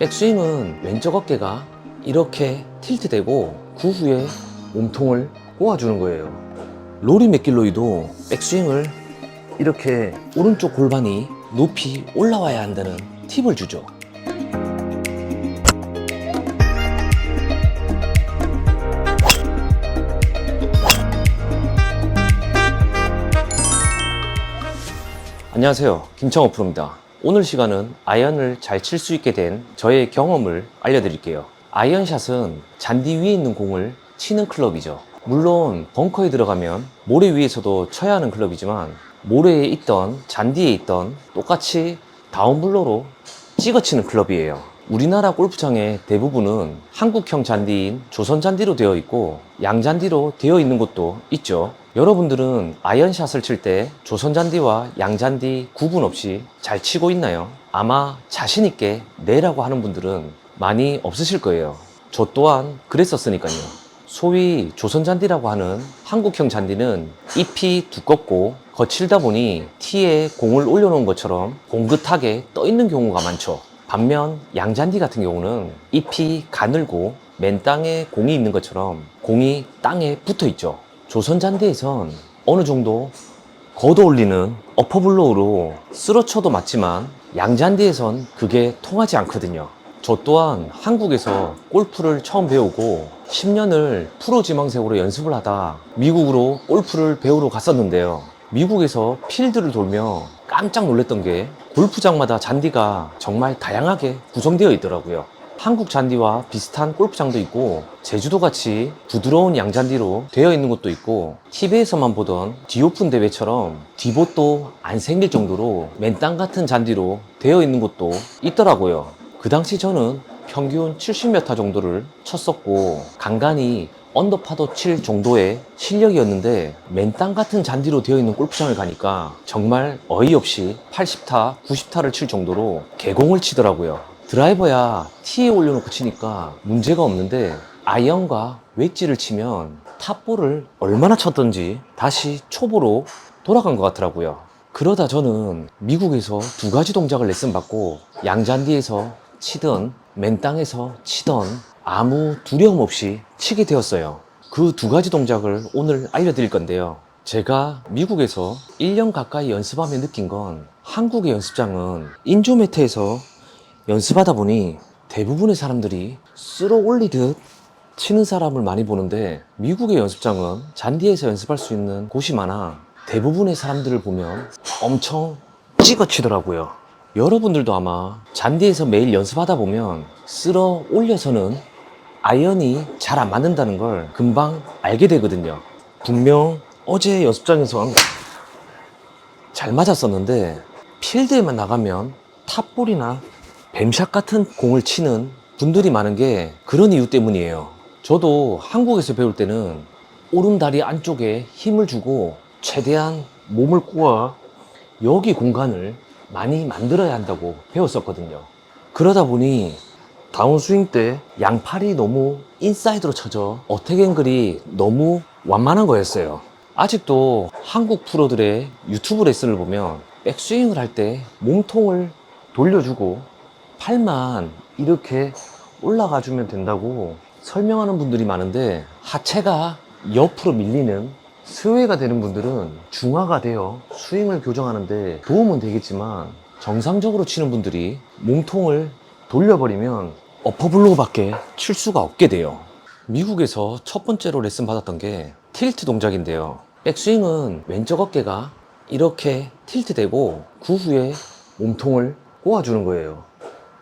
백스윙은 왼쪽 어깨가 이렇게 틸트되고 그 후에 몸통을 꼬아주는 거예요. 로리 맥길로이도 백스윙을 이렇게 오른쪽 골반이 높이 올라와야 한다는 팁을 주죠. 안녕하세요. 김창호 프로입니다. 오늘 시간은 아이언을 잘 칠 수 있게 된 저의 경험을 알려드릴게요. 아이언샷은 잔디 위에 있는 공을 치는 클럽이죠. 물론 벙커에 들어가면 모래 위에서도 쳐야 하는 클럽이지만 모래에 있던 잔디에 있던 똑같이 다운블로로 찍어 치는 클럽이에요. 우리나라 골프장의 대부분은 한국형 잔디인 조선 잔디로 되어 있고 양잔디로 되어 있는 곳도 있죠. 여러분들은 아이언샷을 칠 때 조선 잔디와 양잔디 구분 없이 잘 치고 있나요? 아마 자신있게 내라고 하는 분들은 많이 없으실 거예요. 저 또한 그랬었으니까요. 소위 조선 잔디라고 하는 한국형 잔디는 잎이 두껍고 거칠다 보니 티에 공을 올려놓은 것처럼 공긋하게 떠 있는 경우가 많죠. 반면 양잔디 같은 경우는 잎이 가늘고 맨 땅에 공이 있는 것처럼 공이 땅에 붙어 있죠. 조선 잔디에선 어느 정도 걷어 올리는 어퍼블로우로 쓰러쳐도 맞지만 양잔디에선 그게 통하지 않거든요. 저 또한 한국에서 골프를 처음 배우고 10년을 프로 지망생으로 연습을 하다 미국으로 골프를 배우러 갔었는데요. 미국에서 필드를 돌며 깜짝 놀랐던 게 골프장마다 잔디가 정말 다양하게 구성되어 있더라고요. 한국 잔디와 비슷한 골프장도 있고 제주도 같이 부드러운 양잔디로 되어 있는 곳도 있고 TV에서만 보던 디오픈 대회처럼 디봇도 안 생길 정도로 맨땅 같은 잔디로 되어 있는 곳도 있더라고요. 그 당시 저는 평균 70몇 타 정도를 쳤었고 간간히 언더파도 칠 정도의 실력이었는데 맨땅 같은 잔디로 되어 있는 골프장을 가니까 정말 어이없이 80타, 90타를 칠 정도로 개공을 치더라고요. 드라이버야 티에 올려놓고 치니까 문제가 없는데 아이언과 웨지를 치면 탑볼을 얼마나 쳤던지 다시 초보로 돌아간 것 같더라고요. 그러다 저는 미국에서 두 가지 동작을 레슨 받고 양잔디에서 치던 맨 땅에서 치던 아무 두려움 없이 치게 되었어요. 그 두 가지 동작을 오늘 알려드릴 건데요. 제가 미국에서 1년 가까이 연습하며 느낀 건 한국의 연습장은 인조 매트에서 연습하다 보니 대부분의 사람들이 쓸어 올리듯 치는 사람을 많이 보는데 미국의 연습장은 잔디에서 연습할 수 있는 곳이 많아 대부분의 사람들을 보면 엄청 찍어 치더라고요. 여러분들도 아마 잔디에서 매일 연습하다 보면 쓸어 올려서는 아이언이 잘 안 맞는다는 걸 금방 알게 되거든요. 분명 어제 연습장에서 잘 맞았었는데 필드에만 나가면 탑볼이나 뱀샷 같은 공을 치는 분들이 많은 게 그런 이유 때문이에요. 저도 한국에서 배울 때는 오른다리 안쪽에 힘을 주고 최대한 몸을 꼬아 여기 공간을 많이 만들어야 한다고 배웠었거든요. 그러다 보니 다운스윙 때 양팔이 너무 인사이드로 쳐져 어택앵글이 너무 완만한 거였어요. 아직도 한국 프로들의 유튜브 레슨을 보면 백스윙을 할 때 몸통을 돌려주고 팔만 이렇게 올라가 주면 된다고 설명하는 분들이 많은데 하체가 옆으로 밀리는 스웨가 되는 분들은 중화가 되어 스윙을 교정하는데 도움은 되겠지만 정상적으로 치는 분들이 몸통을 돌려버리면 어퍼블로우밖에 칠 수가 없게 돼요. 미국에서 첫 번째로 레슨 받았던 게 틸트 동작인데요. 백스윙은 왼쪽 어깨가 이렇게 틸트 되고 그 후에 몸통을 꼬아주는 거예요.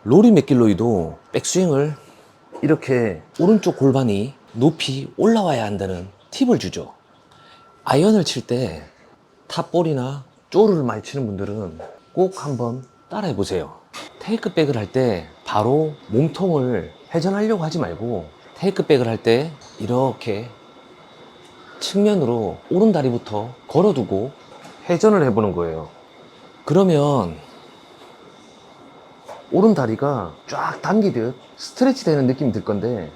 로리 맥길로이도 백스윙을 이렇게 오른쪽 골반이 높이 올라와야 한다는 팁을 주죠. 아이언을 칠 때 탑볼이나 쪼르를 많이 치는 분들은 꼭 한번 따라해 보세요. 테이크백을 할 때 바로 몸통을 회전하려고 하지 말고 테이크백을 할 때 이렇게 측면으로 오른 다리부터 걸어두고 회전을 해보는 거예요. 그러면 오른 다리가 쫙 당기듯 스트레치 되는 느낌이 들 건데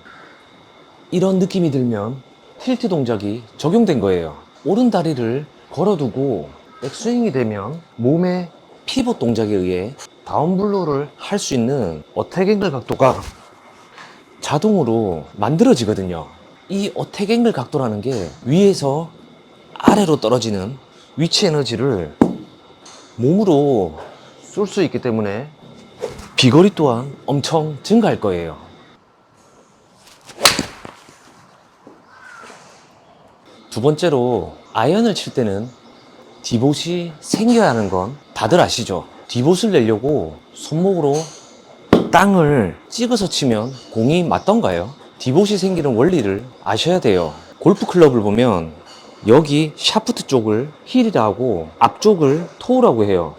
이런 느낌이 들면 틸트 동작이 적용된 거예요. 오른 다리를 걸어두고 백스윙이 되면 몸의 피벗 동작에 의해 다운블로를 할 수 있는 어택 앵글 각도가 자동으로 만들어지거든요. 이 어택 앵글 각도라는 게 위에서 아래로 떨어지는 위치 에너지를 몸으로 쏠 수 있기 때문에 비거리 또한 엄청 증가할 거예요. 두 번째로 아이언을 칠 때는 디봇이 생겨야 하는 건 다들 아시죠? 디봇을 내려고 손목으로 땅을 찍어서 치면 공이 맞던가요? 디봇이 생기는 원리를 아셔야 돼요. 골프 클럽을 보면 여기 샤프트 쪽을 힐이라 하고 앞쪽을 토우라고 해요.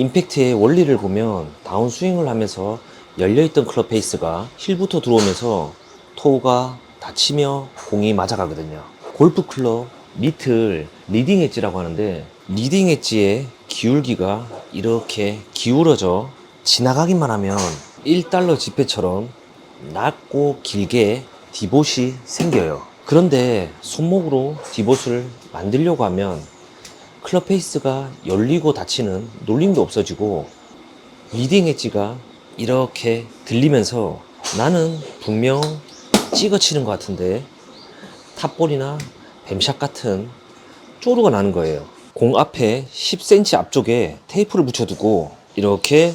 임팩트의 원리를 보면 다운 스윙을 하면서 열려있던 클럽 페이스가 힐부터 들어오면서 토우가 닫히며 공이 맞아가거든요. 골프 클럽 밑을 리딩 엣지라고 하는데 리딩 엣지의 기울기가 이렇게 기울어져 지나가기만 하면 1달러 지폐처럼 낮고 길게 디봇이 생겨요. 그런데 손목으로 디봇을 만들려고 하면 클럽 페이스가 열리고 닫히는 놀림도 없어지고 리딩 엣지가 이렇게 들리면서 나는 분명 찍어 치는 것 같은데 탑볼이나 뱀샷 같은 쪼르가 나는 거예요. 공 앞에 10cm 앞쪽에 테이프를 붙여두고 이렇게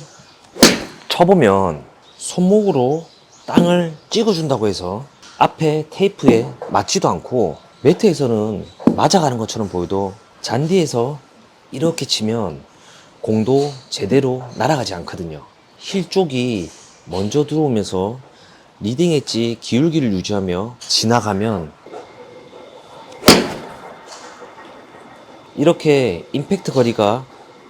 쳐보면 손목으로 땅을 찍어준다고 해서 앞에 테이프에 맞지도 않고 매트에서는 맞아가는 것처럼 보여도 잔디에서 이렇게 치면 공도 제대로 날아가지 않거든요. 힐 쪽이 먼저 들어오면서 리딩 엣지 기울기를 유지하며 지나가면 이렇게 임팩트 거리가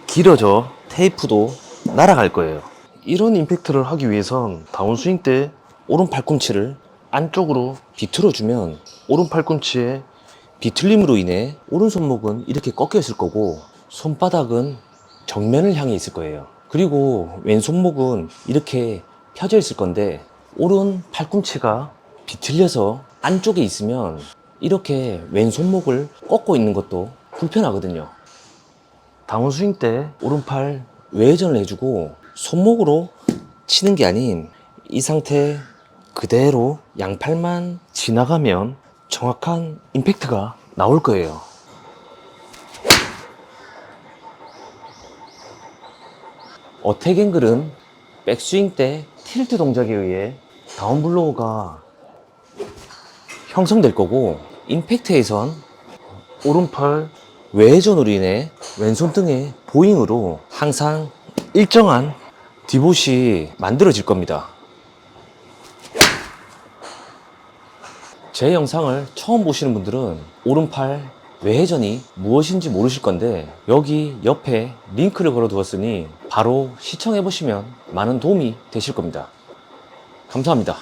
길어져 테이프도 날아갈 거예요. 이런 임팩트를 하기 위해선 다운스윙 때 오른 팔꿈치를 안쪽으로 비틀어 주면 오른 팔꿈치의 비틀림으로 인해 오른 손목은 이렇게 꺾여 있을 거고 손바닥은 정면을 향해 있을 거예요. 그리고 왼손목은 이렇게 펴져 있을 건데 오른 팔꿈치가 비틀려서 안쪽에 있으면 이렇게 왼손목을 꺾고 있는 것도 불편하거든요. 다운 스윙 때 오른팔 외회전을 해주고 손목으로 치는 게 아닌 이 상태 그대로 양팔만 지나가면 정확한 임팩트가 나올 거예요. 어택 앵글은 백스윙 때 틸트 동작에 의해 다운블로우가 형성될 거고 임팩트에선 오른팔 외회전으로 인해 왼손 등의 보잉으로 항상 일정한 디봇이 만들어질 겁니다. 제 영상을 처음 보시는 분들은 오른팔 외회전이 무엇인지 모르실 건데 여기 옆에 링크를 걸어 두었으니 바로 시청해 보시면 많은 도움이 되실 겁니다. 감사합니다.